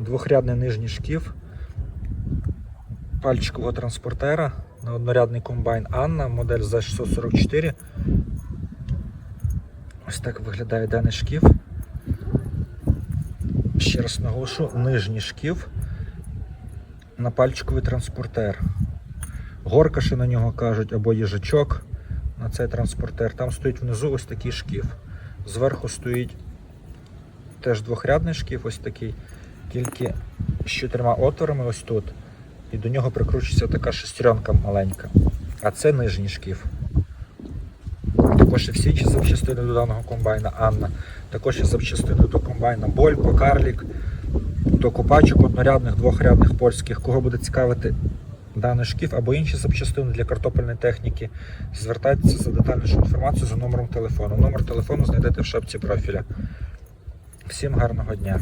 Двохрядний нижній шкіф пальчикового транспортера на однорядний комбайн Анна, модель Z644. Ось так виглядає даний шкіф. Ще раз наголошу, нижній шкіф на пальчиковий транспортер. Горка ще на нього кажуть, або їжачок на цей транспортер. Там стоїть внизу ось такий шкіф. Зверху стоїть теж двохрядний шкіф, ось такий, тільки з чотирма отворами ось тут. І до нього прикручується така шестеренка маленька. А це нижній шкіф. Також і всі ці запчастини до даного комбайна Анна. Також і запчастини до комбайна Болько, Карлік, до копачок однорядних, двохрядних польських. Кого буде цікавити даний шкіф або інші запчастини для картопельної техніки, звертайтеся за детальнішу інформацію за номером телефону. Номер телефону знайдете в шапці профіля. Всім гарного дня!